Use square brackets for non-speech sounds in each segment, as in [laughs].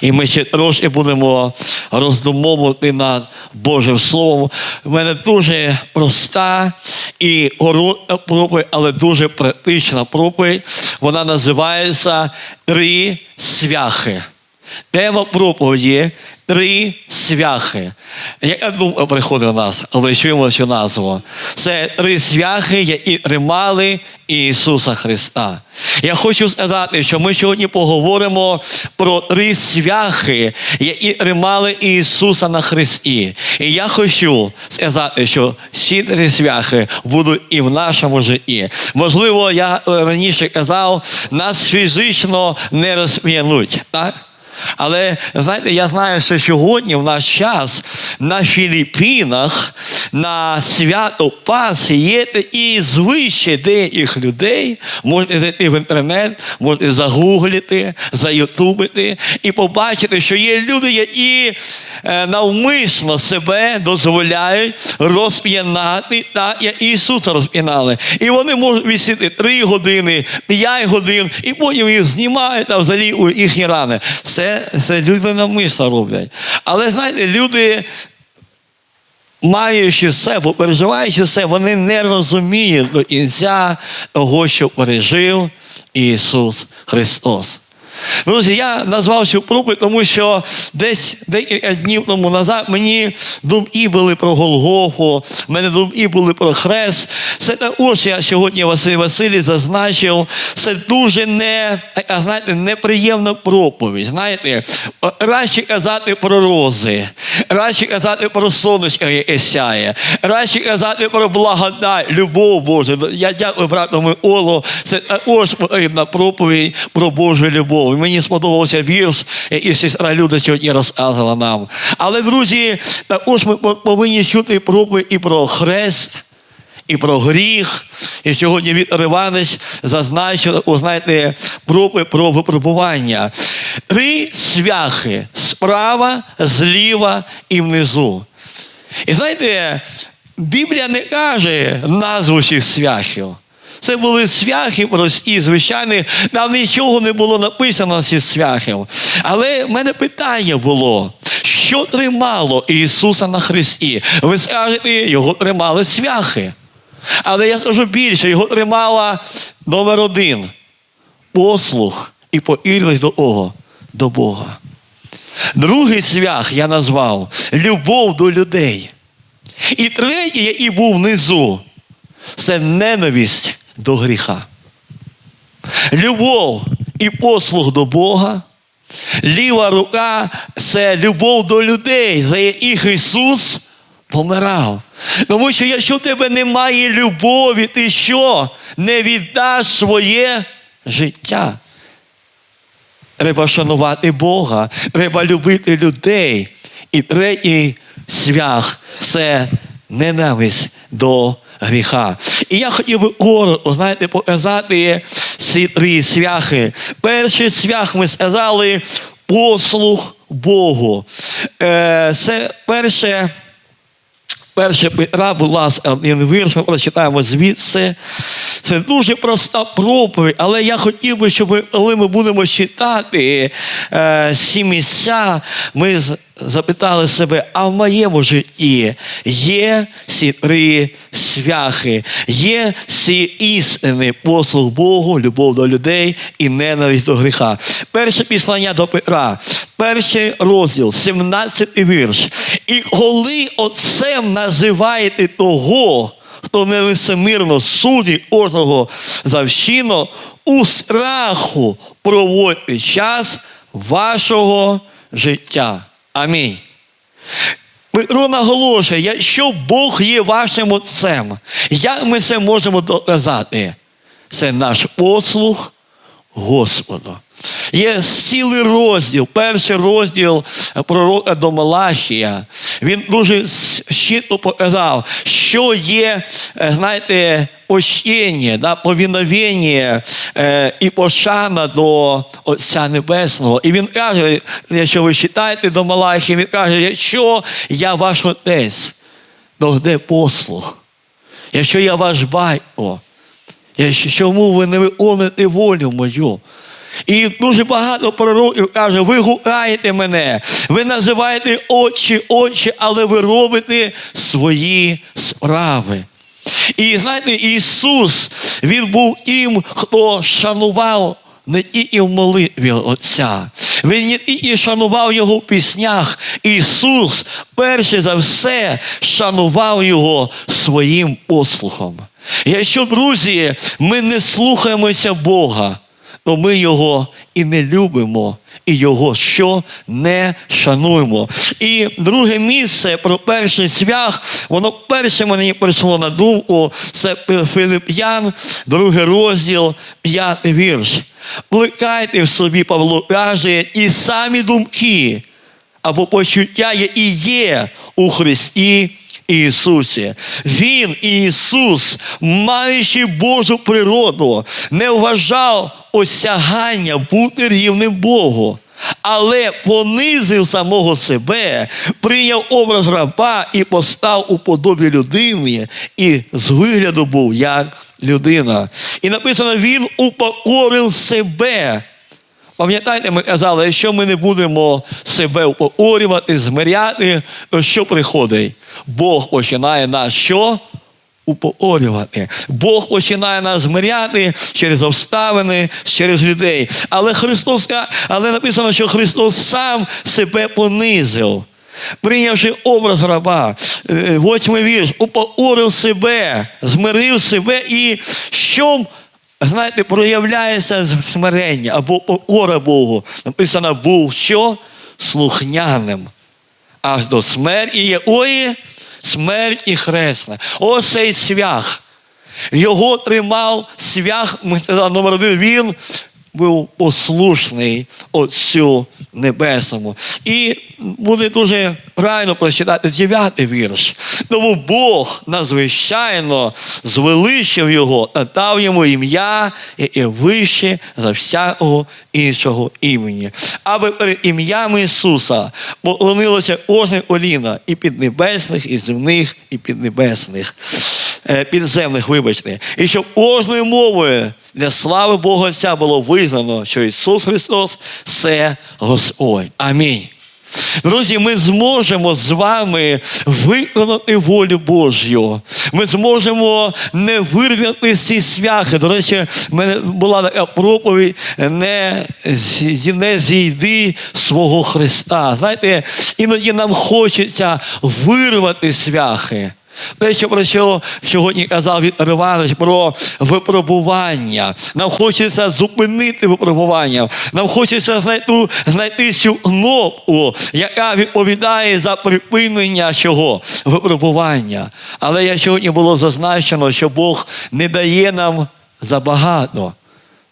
І ми ще трошки будемо роздумовувати над Божим Словом. У мене дуже проста і коротка проповідь, але дуже практична проповідь. Вона називається Три свяхи. Тема проповіді три свяхи. Яка думка приходить до нас, коли чуємо цю назву? Це три свяхи, які тримали Ісуса Христа. Я хочу сказати, що ми сьогодні поговоримо про три свяхи, які тримали Ісуса на Христі. І я хочу сказати, що ці три свяхи будуть і в нашому житті. Можливо, я е, раніше казав, нас фізично не розп'януть. Так? Але знаєте, я знаю, що сьогодні в наш час на Філіппінах на свято Пасхи є такі звичаї деяких людей. Можете зайти в інтернет, можете загуглити, заютубити і побачити, що є люди, які е, навмисно себе дозволяють розп'янати, так як Ісуса розп'янали. І вони можуть висіти 3 години, 5 годин, і потім їх знімають а взагалі їхні рани. Це, це люди навмисно роблять. Але знаєте, люди. Маючи все, переживаючи все, вони не розуміють до кінця того, що пережив Ісус Христос. Друзі, я назвав цю проповідь, тому що десь декілька днів тому назад мені думки були про Голгофу, в мене думки були про хрест. Це також я сьогодні Василь Василій зазначив. Це дуже не, знаєте, неприємна проповідь. Знаєте, краще казати про рози, краще казати про сонечко, яке сяє, краще казати про благодать, любов Божу. Я дякую брату Миколу. Це також потрібна проповідь про Божу любов. І мені сподобався вірш, який сестра Люда сьогодні розказала нам. Але, друзі, також ми повинні чути проповідь і про хрест. І про гріх. І сьогодні Віктор Іванович зазначив, знаєте, проповідь про випробування. Три свяхи справа, зліва і внизу. І знаєте, Біблія не каже назву цих свяхів. Це були свяхи прості, звичайні, там нічого не було написано на цих свяхів. Але в мене питання було, що тримало Ісуса на Христі? Ви скажете, його тримали свяхи. Але я скажу більше, його тримала номер один послух і поірність до Ого, до Бога. Другий цвях я назвав любов до людей. І третій, який був внизу, це ненависть до гріха. Любов і послуг до Бога. Ліва рука це любов до людей, за яких Ісус помирав. Тому що якщо в тебе немає любові, ти що? Не віддаш своє життя. Треба шанувати Бога, треба любити людей. І третій свях це ненависть до гріха. І я хотів би коротко, знаєте, показати ці свяхи. Перший свях ми сказали послуг Богу. Е, Це перше. Перше Петра, будь ласка, один ми прочитаємо звідси. Це дуже проста проповідь, але я хотів би, щоб коли ми будемо читати е, ці місця, ми запитали себе, а в моєму житті є ці три свяхи, є ці істини, послуг Богу, любов до людей і ненависть до гріха. Перше післання до Петра, перший розділ, 17 вірш. І коли отцем називаєте того, хто нелицемирно судить кожного завщино, у страху проводьте час вашого життя. Амінь. Петро наголошує, якщо Бог є вашим отцем, як ми це можемо доказати? Це наш послуг Господу. Є цілий розділ, перший розділ пророка до Малахія. Він дуже щитно показав, що є, е, знаєте, ощення, да, повіновення е, і пошана до Отця Небесного. І він каже, якщо ви читаєте до Малахії, він каже, якщо я ваш отець, то де послуг? Якщо я ваш батько, чому ви не виконуєте волю мою? І дуже багато пророків каже, ви гукаєте мене, ви називаєте очі, очі, але ви робите свої справи. І знаєте, Ісус, Він був тим, хто шанував не тільки в молитві Отця. Він не тільки шанував його в піснях. Ісус, перше за все, шанував його своїм послухом. Якщо, друзі, ми не слухаємося Бога, то ми його і не любимо, і його що не шануємо. І друге місце про перший свях, воно перше мені прийшло на думку, це Филип'ян, другий розділ, п'ятий вірш. Плекайте в собі, Павло каже, і самі думки або почуття, які є у Христі Ісусі. Він, Ісус, маючи Божу природу, не вважав осягання бути рівним Богу. Але понизив самого себе, прийняв образ раба і постав у подобі людини, і з вигляду був як людина. І написано, він упокорив себе. Пам'ятаєте, ми казали, якщо ми не будемо себе упокорювати, змиряти, що приходить? Бог починає нас що? Упокорювати. Бог починає нас змиряти через обставини, через людей. Але Христос, але написано, що Христос сам себе понизив. Прийнявши образ раба, Е, восьмий вірш, упокорив себе, змирив себе і що знаєте, проявляється смирення або покора Богу. Написано, був що? Слухняним. Аж до смерті якої? Смерть і хресна. Ось цей свях. Його тримав свях, ми сказали, номер один, він був послушний Отцю Небесному. І буде дуже правильно прочитати дев'ятий вірш. Тому Бог надзвичайно звеличив його та дав йому ім'я, яке вище за всякого іншого імені. Аби перед ім'ям Ісуса поклонилося кожне коліна і піднебесних, і земних, і піднебесних. Е, підземних, вибачте, і щоб кожною мовою для слави Бога Отця було визнано, що Ісус Христос це Господь. Амінь. Друзі, ми зможемо з вами виконати волю Божу. Ми зможемо не вирвати ці свяхи. До речі, в мене була така проповідь не, не зійди свого Христа. Знаєте, іноді нам хочеться вирвати свяхи. Те, що про що сьогодні казав Віктор Іванович, про випробування. Нам хочеться зупинити випробування. Нам хочеться знайти, знайти цю кнопку, яка відповідає за припинення чого? Випробування. Але я сьогодні було зазначено, що Бог не дає нам забагато.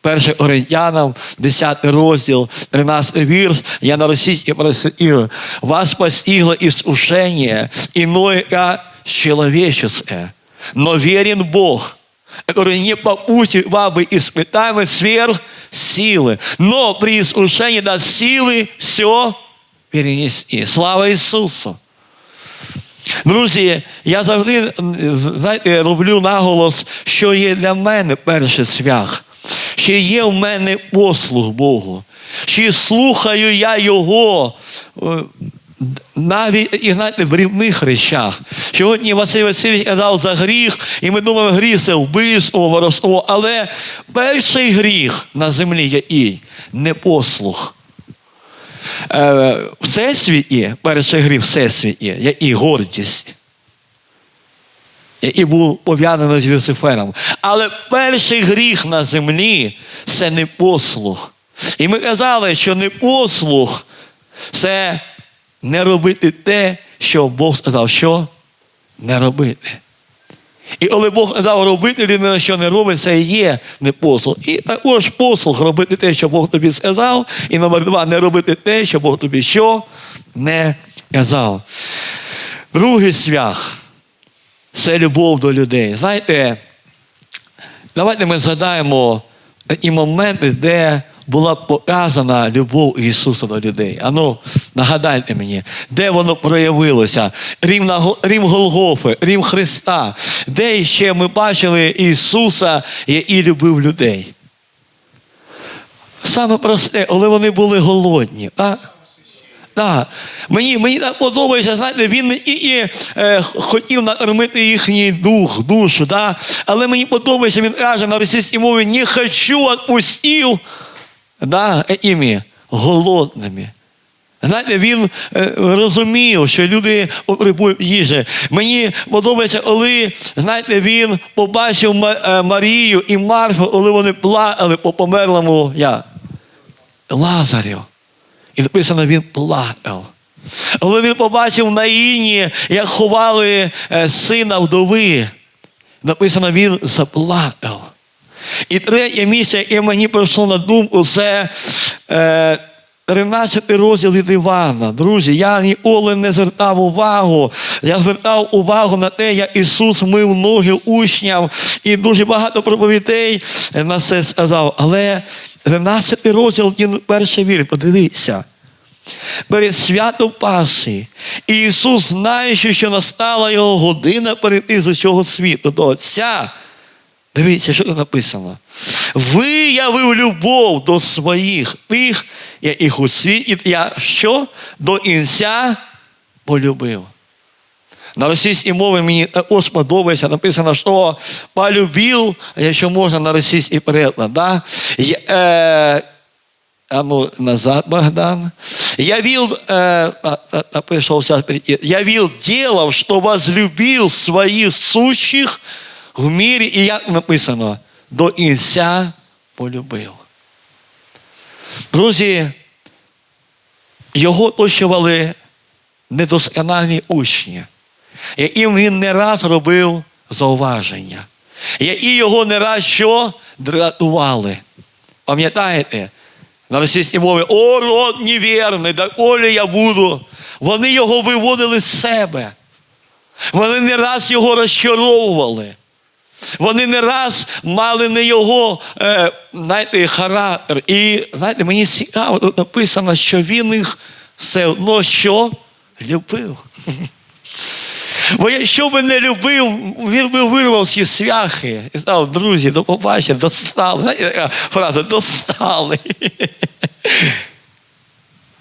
Перше Орентянам, 10 розділ, 13 вірш, я на російській просив, вас постигло искушение, иное как человеческое, но верен Бог, который не попустит вам быть испытаемы сверх силы, но при искушении даст силы все перенести. Слава Ісусу! Друзі, я завжди знаєте, роблю наголос, що є для мене перший свях. Чи є в мене послуг Богу? Чи слухаю я Його е, навіть і знаєте, в рівних речах. Сьогодні Василь Васильович казав за гріх, і ми думаємо, гріх це вбивство, воровство. Але перший гріх на землі є і непослух. Е, Всесвіті, перший гріх всесвіті, є і гордість. Який був пов'язаний з Люцифером. Але перший гріх на землі це непослух. І ми казали, що непослух це не робити те, що Бог сказав, що не робити. І коли Бог сказав робити, людина, що не робить, це є непослух. І також послух робити те, що Бог тобі сказав. І номер два не робити те, що Бог тобі що не казав. Другий свях це любов до людей. Знаєте, давайте ми згадаємо і моменти, де була показана любов Ісуса до людей. Ану, нагадайте мені, де воно проявилося? Рім, Рім Голгофи, Рім Христа, де ще ми бачили Ісуса, який любив людей. саме просте, але вони були голодні. А? Так. Мені, мені так подобається, знаєте, він і, і е, хотів накормити їхній дух, душу, да? але мені подобається, він каже на російській мові, не хочу отпустив да, ими голодними. Знаєте, він е, розумів, що люди потребують їжі. Мені подобається, коли знаєте, він побачив е, Марію і Марфу, коли вони плакали по померлому я, Лазарю. І написано, він плакав. Коли він побачив на Іні, як ховали е, сина вдови, написано, він заплакав. І третє місце, яке мені прийшло на думку, це е, 13 розділ від Івана. Друзі, я ніколи не звертав увагу. Я звертав увагу на те, як Ісус мив ноги учням, і дуже багато проповідей на це сказав. Але 13 розділ, він перший вір, подивіться. Перед святом Пасхи Ісус, знаючи, що настала його година перейти з усього світу до Отця. Дивіться, що тут написано. Виявив любов до своїх тих, яких у світі я що? До кінця полюбив. На російській мові мені також подобається, написано, що полюбив, якщо можна на російський переклад, да? Я, е, а ну, назад, Богдан. Явил, э, а, а, а, пришел сейчас, явил делов, что возлюбил своих сущих в мире, і як написано, до кінця полюбив. Друзі, його оточували недосконалі учні, яким він не раз робив зауваження, які його не раз що дратували. Пам'ятаєте? На російській мові, о, род невірний, доколі я буду. Вони його виводили з себе. Вони не раз його розчаровували. Вони не раз мали не його е, знаєте, характер. І знаєте, мені цікаво, тут написано, що він їх все одно що любив. Бо якщо б не любив, він би вирвав всі свяхи і сказав, друзі, до побачення, достали. Знаєте, така фраза достали.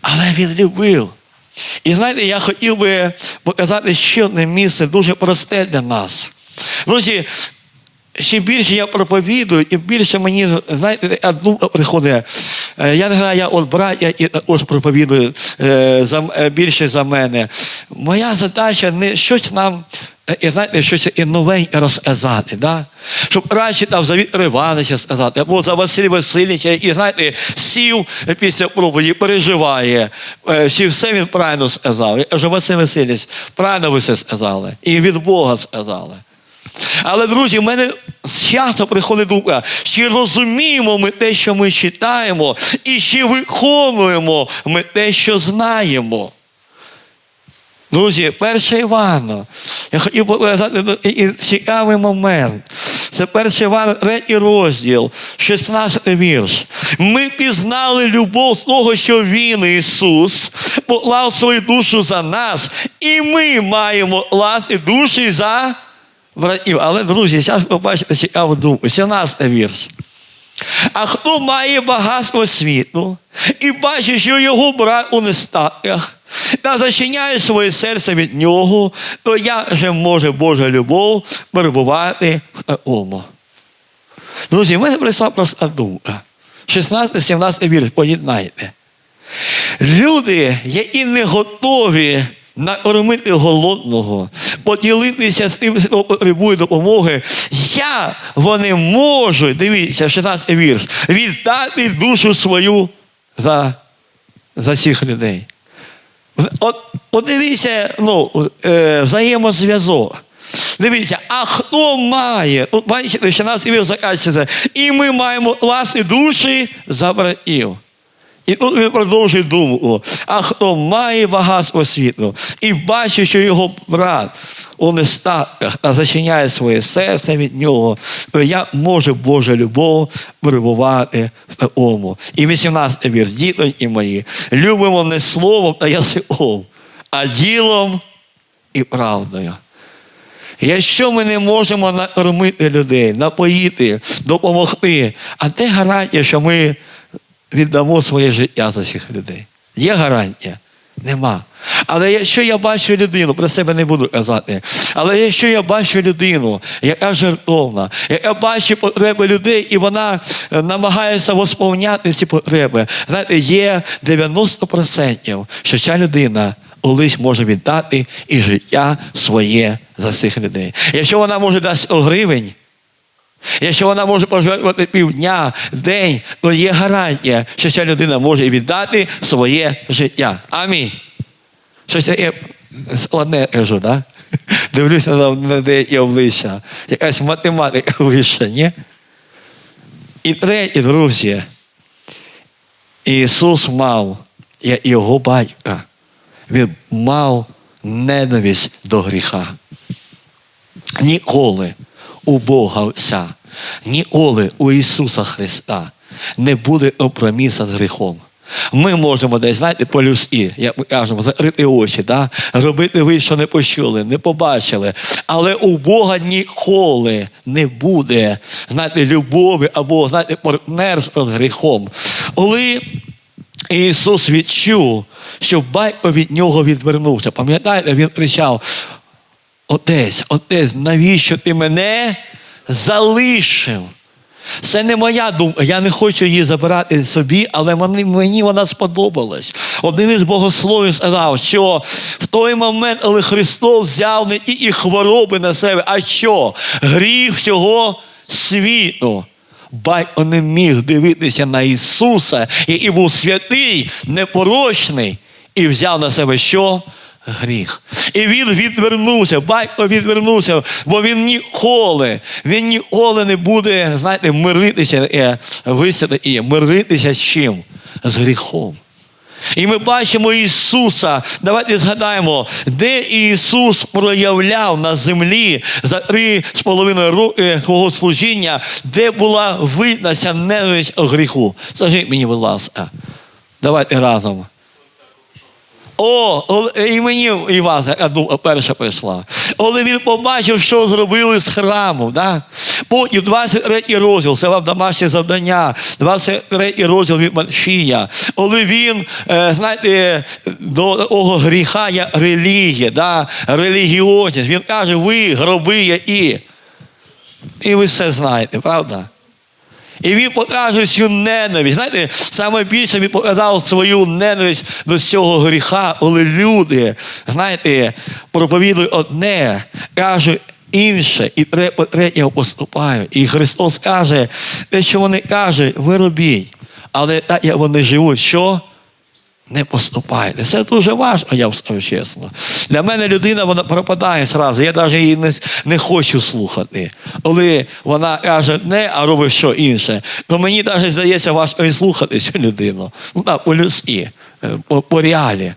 Але він любив. І знаєте, я хотів би показати ще одне місце дуже просте для нас. Друзі, чим більше я проповідую, і більше мені, знаєте, думка приходить. Е, Я не знаю, я от браття і також проповідую е, за, е, більше за мене. Моя задача не щось нам, і, знаєте, щось і новеньке розказати. Да? Щоб краще там за Віктора Івановича сказати, або за Василя Васильовича, і знаєте, сів після проповіді, переживає, чи все він правильно сказав. Я кажу, Василь Васильович, правильно ви все сказали. І від Бога сказали. Але, друзі, в мене часто приходить думка, чи розуміємо ми те, що ми читаємо, і чи виконуємо ми те, що знаємо. Друзі, перше Івана. Я хотів показати цікавий момент. Це перше Івана, третій розділ, 16 вірш. Ми пізнали любов з того, що Він, Ісус, поклав свою душу за нас, і ми маємо власні душі за братів. Але, друзі, зараз побачите цікаву думку. 17 вірш. А хто має багатство світу і бачить, що його брат у нестатках, та зачиняє своє серце від нього, то як же може Божа любов перебувати в такому? Друзі, в мене прийшла проста думка. 16-17 вірш, поєднайте. Люди, які не готові накормити голодного, поділитися з тим, хто потребує допомоги, як вони можуть, дивіться, 16 вірш, віддати душу свою за, за всіх людей. От подивіться, ну, е, взаємозв'язок. Дивіться, а хто має? Бачите, 16 вірш закінчується. І ми маємо власні душі за братів. І тут він продовжує думку. А хто має багатство світу і бачить, що його брат у нестатках, а зачиняє своє серце від нього, то як може Божа любов перебувати в такому? І 18 вірш, дітоньки мої, любимо не словом та язиком, а ділом і правдою. Якщо ми не можемо накормити людей, напоїти, допомогти, а де гарантія, що ми віддамо своє життя за цих людей? Є гарантія? Нема. Але якщо я бачу людину, про себе не буду казати, але якщо я бачу людину, яка жертовна, яка бачить потреби людей, і вона е, намагається восповняти ці потреби, знаєте, є 90%, що ця людина колись може віддати і життя своє за цих людей. Якщо вона може дати 100 гривень, Якщо вона може пожертвувати півдня, день, то є гарантія, що ця людина може віддати своє життя. Амінь. Щось таке складне кажу, так? [laughs] Дивлюся на, деякі обличчя. Якась математика вища, ні? І третє, друзі, Ісус мав, як його батька, він мав ненависть до гріха. Ніколи у Бога Отця, ніколи у Ісуса Христа не буде компроміса з гріхом. Ми можемо десь, знаєте, по людськи, як ми кажемо, закрити очі, да? робити ви, що не почули, не побачили. Але у Бога ніколи не буде, знаєте, любові або, знаєте, партнерства з гріхом. Коли Ісус відчув, що батько від нього відвернувся. Пам'ятаєте, він кричав: Отець, отець, навіщо ти мене залишив? Це не моя думка, я не хочу її забирати собі, але мені, вона сподобалась. Один із богословів сказав, що в той момент, коли Христос взяв не тільки хвороби на себе, а що? Гріх всього світу. Батько не міг дивитися на Ісуса, який був святий, непорочний, і взяв на себе що? Гріх. І він відвернувся, батько відвернувся, бо він ніколи, він ніколи не буде, знаєте, миритися, е, висяти миритися з чим? З гріхом. І ми бачимо Ісуса. Давайте згадаємо, де Ісус проявляв на землі за три з половиною роки свого служіння, де була видна ця ненависть гріху. Скажіть мені, будь ласка, давайте разом. О, і мені і вас перша прийшла. Коли він побачив, що зробили з храму, да? потім 23 розділ, це вам домашнє завдання, 23 розділ від Маншія. Коли він, е, знаєте, до того гріха є релігія, да? релігіозність. Він каже, ви гроби які. І ви все знаєте, правда? І він покаже цю ненависть. Знаєте, саме більше він показав свою ненависть до цього гріха, коли люди, знаєте, проповідують одне, кажуть інше, і третє по поступають. І Христос каже, те, що вони кажуть, ви робіть. Але так як вони живуть, що? Не поступайте. Це дуже важко, я вам скажу чесно. Для мене людина вона пропадає зразу. Я навіть її не, не хочу слухати. Коли вона каже одне, а робить що інше, то мені навіть здається важко і слухати цю людину. Ну так, по-людськи, е, по, по реалі.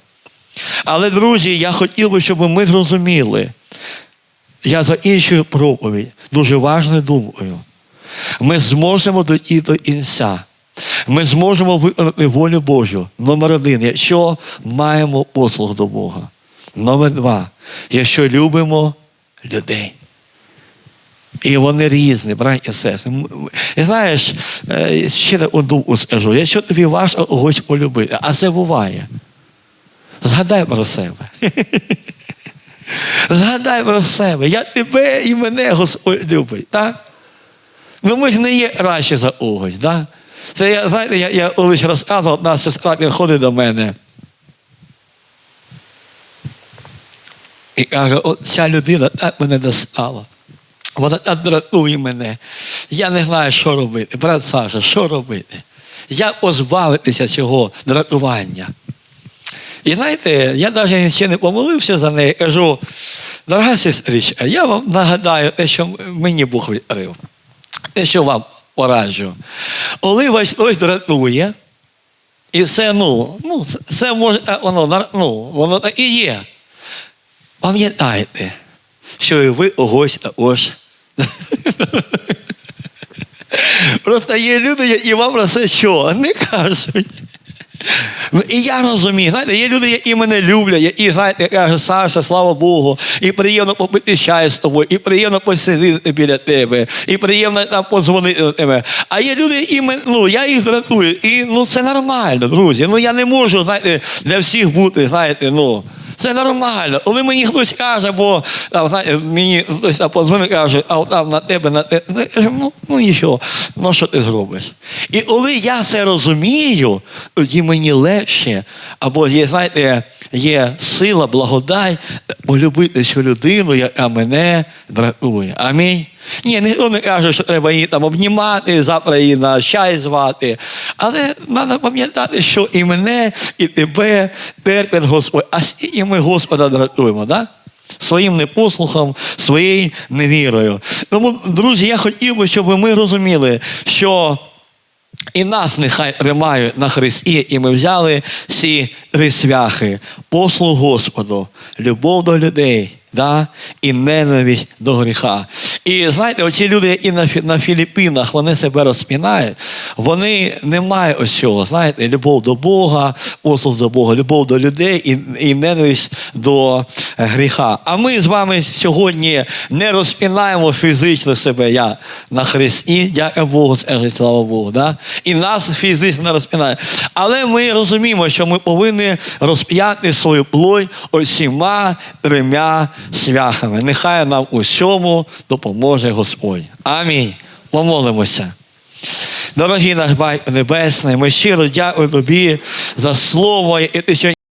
Але, друзі, я хотів би, щоб ми зрозуміли. Я закінчую проповідь дуже важною думкою. Ми зможемо дійти до кінця. Ми зможемо виконати волю Божу. Номер один, якщо маємо послуг до Бога. Номер два, якщо любимо людей. І вони різні, браття сестри. І знаєш, е, ще думку скажу, якщо тобі важко когось полюбити, а це буває. Згадай про себе. [laughs] Згадай про себе. Я тебе і мене Господь любить. Так? Ну ми ж не є краще за когось. Так? Це я, знаєте, я, я колись розказував, одна сестра підходить до мене. І каже, от ця людина так мене достала. Вона так дратує мене. Я не знаю, що робити. Брат Саша, що робити? Як позбавитися цього дратування? І знаєте, я навіть ще не помолився за неї, кажу, дорога сестричка, я вам нагадаю те, що мені Бог відкрив, те, що вам пораджу. Коли вас хтось дратує, і все, ну, ну, це може, а, воно, ну, воно так і є. Пам'ятайте, що і ви когось також. [laughs] Просто є люди, які вам про це що? Не кажуть. Ну, і я розумію, знаєте, є люди, які мене люблять, які, знаєте, кажуть, Саша, слава Богу, і приємно попити чай з тобою, і приємно посидіти біля тебе, і приємно там позвонити до тебе. А є люди, які мене, ну, я їх дратую, і ну, це нормально, друзі. Ну я не можу, знаєте, для всіх бути, знаєте, ну. Це нормально. Коли мені хтось каже, бо там, знаєте, мені хтось там подзвонить, каже, а там на тебе, на тебе. Я кажу, ну, ну нічого, ну що ти зробиш? І коли я це розумію, тоді мені легше, або є, знаєте, є сила, благодать полюбити цю людину, яка мене дратує. Амінь. Ні, ніхто не каже, що треба її там обнімати, завтра її на чай звати. Але треба пам'ятати, що і мене, і тебе терпить Господь. А скільки ми Господа дратуємо, да? Своїм непослухом, своєю невірою. Тому, друзі, я хотів би, щоб ми розуміли, що і нас нехай тримають на Христі, і ми взяли ці три свяхи: послуг Господу, любов до людей. Да? І ненависть до гріха. І знаєте, оці люди, які на, на Філіппінах, вони себе розпінають, вони не мають ось цього, знаєте, любов до Бога, послуг до Бога, любов до людей і, і ненависть до е, гріха. А ми з вами сьогодні не розпінаємо фізично себе я на Христі, дякую Богу, слава Богу. Да? І нас фізично не розпінає. Але ми розуміємо, що ми повинні розп'яти свою плоть усіма трьома свяхами. Нехай нам у всьому допоможе Господь. Амінь. Помолимося. Дорогі наш Батько Небесний, ми щиро дякуємо Тобі за слово,